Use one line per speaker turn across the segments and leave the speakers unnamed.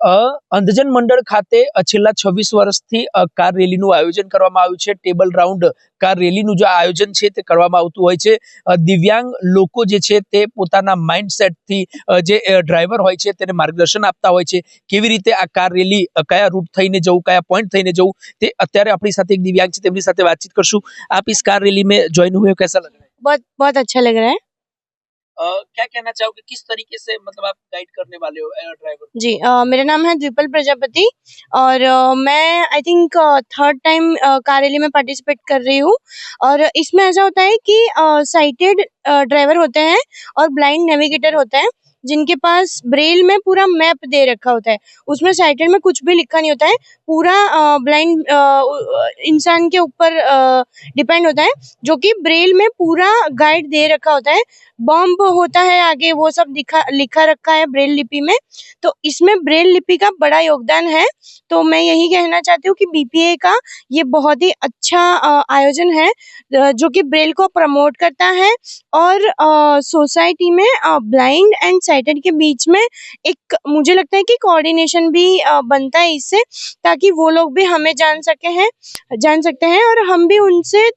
અંધજન મંડળ ખાતે છેલ્લા છવ્વીસ વર્ષથી કાર રેલીનું આયોજન કરવામાં આવ્યું છે. ટેબલ રાઉન્ડ કાર રેલીનું જે આયોજન છે તે કરવામાં આવતું હોય છે. દિવ્યાંગ લોકો જે છે તે પોતાના માઇન્ડસેટથી જે ડ્રાઈવર હોય છે તેને માર્ગદર્શન આપતા હોય છે. કેવી રીતે આ કાર રેલી કયા રૂટ થઈને જવું, કયા પોઈન્ટ થઈને જવું, તે અત્યારે આપણી સાથે એક દિવ્યાંગ છે, તેમની સાથે વાતચીત કરશું. આપ ઇસ કાર રેલી મેં જોઈન હુએ, કેસા
લગ રહા બહુ અચ્છા લગ રહા
હૈ. क्या कहना चाहोगे? किस तरीके से मतलब आप गाइड करने वाले हो ड्राइवर
जी आ, मेरा नाम है द्विपल प्रजापति और आ, मैं I think third time car rally में पार्टिसिपेट कर रही हूँ और इसमें ऐसा होता है कि साइटेड ड्राइवर होते हैं और ब्लाइंड नेविगेटर होते है। जिनके पास ब्रेल में पूरा मैप दे रखा होता है। उसमें साइटेड में कुछ भी लिखा नहीं होता है। पूरा ब्लाइंड इंसान के ऊपर डिपेंड होता है, जो कि ब्रेल में पूरा गाइड दे रखा होता है। बम्प होता है आगे, वो सब लिखा लिखा रखा है ब्रेल लिपि में। तो इसमें ब्रेल लिपि का बड़ा योगदान है। तो मैं यही कहना चाहती हूँ कि बीपीए का ये बहुत ही अच्छा आयोजन है जो कि ब्रेल को प्रमोट करता है। और सोसाइटी में ब्लाइंड एंड साइटेड के बीच में एक मुझे लगता है कि कोऑर्डिनेशन भी अ, बनता है इससे ताकि वो लोग भी हमें जान सके हैं जान सकते हैं और हम भी उनसे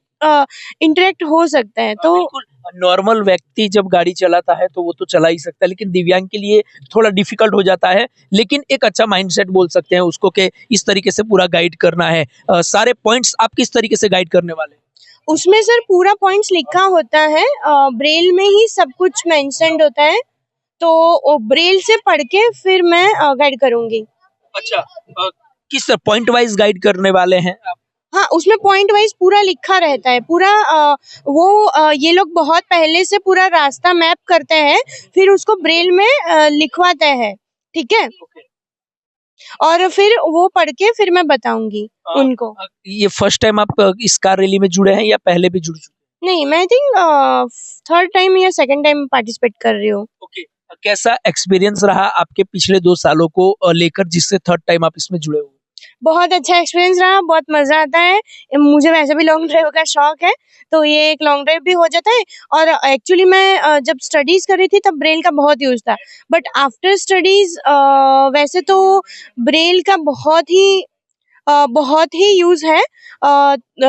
इंटरेक्ट हो सकते हैं। तो
नॉर्मल व्यक्ति जब गाड़ी चलाता है तो वो तो चला ही सकता है लेकिन दिव्यांग के लिए थोड़ा डिफ़िकल्ट हो जाता है। लेकिन एक अच्छा माइंडसेट बोल सकते हैं उसको कि इस तरीके से पूरा गाइड करना है। अ, सारे पॉइंट्स आप किस तरीके से गाइड करने वाले हैं?
उसमें सर पूरा पॉइंट्स लिखा होता है अ, ब्रेल में ही सब कुछ मेंशनड होता है। तो ब्रेल से पढ़ के फिर मैं गाइड करूँगी।
अच्छा किस पॉइंट वाइज गाइड करने वाले हैं आप?
हाँ उसमें पॉइंट वाइज पूरा लिखा रहता है पूरा अ, वो अ, ये लोग बहुत पहले से पूरा रास्ता मैप करते हैं फिर उसको ब्रेल में अ, लिखवाते हैं ठीक है? और फिर वो पढ़ के फिर मैं बताऊँगी उनको।
ये फ़र्स्ट टाइम आप इस कार रैली में जुड़े हैं या पहले भी जुड़ चुके
नहीं मैं थिंक थर्ड टाइम या सेकंड टाइम पार्टिसिपेट कर रही हूँ।
कैसा एक्सपीरियंस रहा आपके पिछले दो सालों को लेकर जिससे थर्ड टाइम आप इसमें जुड़े हुए
बहुत अच्छा एक्सपीरियंस रहा, बहुत मज़ा आता है। मुझे वैसे भी लॉन्ग ड्राइव का शौक है तो ये एक लॉन्ग ड्राइव भी हो जाता है। और एक्चुअली मैं जब स्टडीज़ कर रही थी तब ब्रेल का बहुत यूज़ था। बट आफ्टर स्टडीज़ वैसे तो ब्रेल का बहुत ही बहुत ही यूज़ है।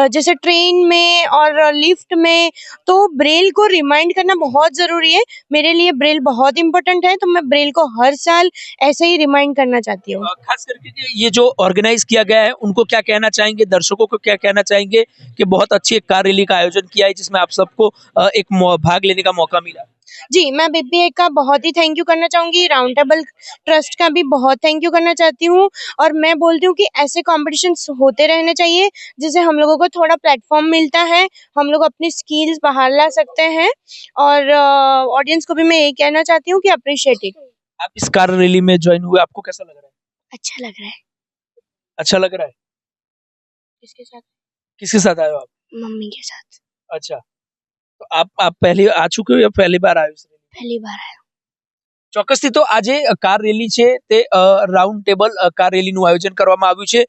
जैसे ट्रेन में और लिफ्ट में तो ब्रेल को रिमाइंड करना बहुत ज़रूरी है। मेरे लिए ब्रेल बहुत इंपॉर्टेंट है तो मैं ब्रेल को हर साल ऐसे ही रिमाइंड करना चाहती हूँ।
खास करके ये जो ऑर्गेनाइज किया गया है, उनको क्या कहना चाहेंगे? दर्शकों को क्या कहना चाहेंगे? कि बहुत अच्छी एक कार रैली का आयोजन किया है, जिसमें आप सबको एक भाग लेने का मौका मिला।
जी मैं बीपीए का बहुत ही थैंक यू करना चाहूँगी राउंड टेबल ट्रस्ट का भी बहुत थैंक यू करना चाहती हूँ और मैं बोलती हूँ कि ऐसे कॉम्पिटिशन्स होते रहने चाहिए जिससे हम लोगों को थोड़ा प्लेटफॉर्म मिलता है हम लोग अपनी स्किल्स बाहर ला सकते हैं और ऑडियंस को भी मैं यही कहना चाहती हूँ कि अप्रिशिएट इट
आप इस कार रैली में ज्वाइन हुए आपको कैसा लग रहा है?
अच्छा लग रहा है।
अच्छा लग रहा है?
इसके साथ?
किसके साथ आए हो आप?
मम्मी के साथ।
अच्छा। आप आप पहली आ चुके हो या
पहली बार आयो પહેલી બાર આવ્યો
ચોક્કસથી તો આજે કાર રેલી છે તે રાઉન્ડ ટેબલ કાર રેલીનું આયોજન કરવામાં આવ્યું છે.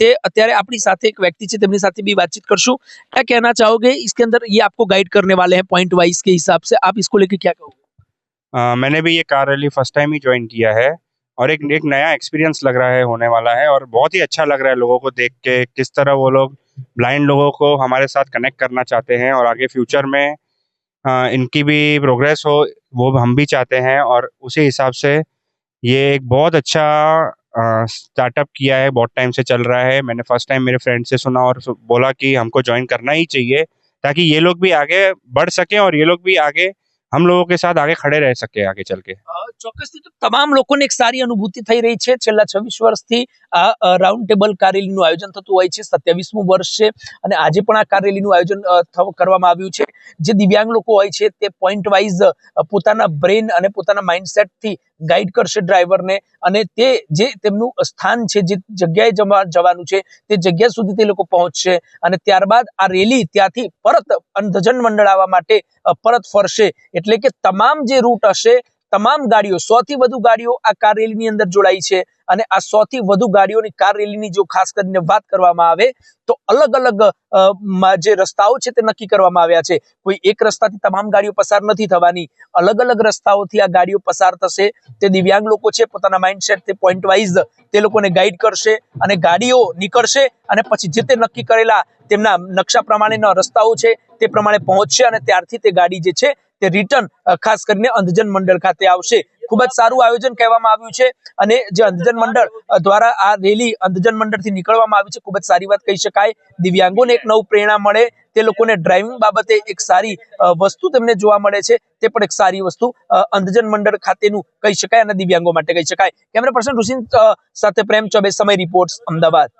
તે અત્યારે આપણી भी बातचीत કરશું. क्या कहना चाहोगे इसके अंदर ये आपको गाइड करने वाले हैं पॉइंट वाइज के हिसाब से आप इसको लेके क्या कहोगे
मैंने भी ये कार रैली फ़र्स्ट टाइम ही ज्वाइन किया है और एक एक नया एक्सपीरियंस लग रहा है होने वाला है और बहुत ही अच्छा लग रहा है लोगों को देख के किस तरह वो लोग ब्लाइंड लोगों को हमारे साथ कनेक्ट करना चाहते हैं और आगे फ्यूचर में अ, इनकी भी प्रोग्रेस हो वो हम भी चाहते हैं और उसी हिसाब से ये एक बहुत अच्छा स्टार्टअप किया है बहुत टाइम से चल रहा है। मैंने फ़र्स्ट टाइम मेरे फ्रेंड से सुना और बोला कि हमको ज्वाइन करना ही चाहिए ताकि ये लोग भी आगे बढ़ सकें और ये लोग भी आगे हम लोगों के साथ आगे खड़े रह सके आगे चल के
અ, ચોક્કસથી તો તમામ લોકોને એક સારી અનુભૂતિ થઈ રહી છે છેલ્લા છવ્વીસ વર્ષથી આ અ, રાઉન્ડ ટેબલ કાર રેલીનું આયોજન થતું હોય છે સત્યાવીસમું વર્ષ છે અને આજે પણ આ કાર રેલીનું આયોજન અ, થવ- કરવામાં આવ્યું છે જે દિવ્યાંગ લોકો હોય છે તે પોઈન્ટ વાઇઝ પોતાના બ્રેન અને પોતાના માઇન્ડસેટથી ગાઈડ કરશે ડ્રાઈવરને અને તે જે તેમનું સ્થાન છે, જે જગ્યાએ જવા જવાનું છે, તે જગ્યા સુધી તે લોકો પહોંચશે અને ત્યારબાદ આ રેલી ત્યાંથી પરત અંધજન મંડળ આવવા માટે પરત ફરશે. એટલે કે તમામ જે રૂટ હશે, તમામ ગાડીઓ, સો થી વધુ ગાડીઓ આ કાર રેલીની અંદર જોડાઈ છે. અને આ સો થી વધુ ગાડીઓની કાર રેલીની જો ખાસ કરીને વાત કરવામાં આવે, તો અલગ અલગ જે રસ્તાઓ છે તે નક્કી કરવામાં આવ્યા છે. કોઈ એક રસ્તાથી તમામ ગાડીઓ પસાર નથી થવાની. અલગ અલગ રસ્તાઓથી આ ગાડીઓ પસાર થશે. તે દિવ્યાંગ લોકો છે, પોતાના માઇન્ડસેટ તે પોઈન્ટ વાઇઝ તે લોકોને ગાઈડ કરશે અને ગાડીઓ નીકળશે અને પછી જે તે નક્કી કરેલા તેમના નકશા પ્રમાણેના રસ્તાઓ છે તે પ્રમાણે પહોંચશે અને ત્યારથી તે ગાડી જે છે તે રિટર્ન ખાસ કરીને અંધજન મંડળ ખાતે આવશે. ખૂબ જ સારું આયોજન કહેવામાં આવ્યું છે અને જે અંધજન મંડળ દ્વારા આ રેલી અંધજન મંડળથી નીકળવામાં આવી છે, ખૂબ જ સારી વાત કહી શકાય. દિવ્યાંગોને એક નવું પ્રેરણા મળે, તે લોકોને ડ્રાઇવિંગ બાબતે એક સારી વસ્તુ તેમને જોવા મળે છે, તે પણ એક સારી વસ્તુ અંધજન મંડળ ખાતેનું કહી શકાય અને દિવ્યાંગો માટે કહી શકાય. કેમેરા પર્સન ઋષિન સાથે પ્રેમ ચોબે સમય રિપોર્ટ્સ, અમદાવાદ.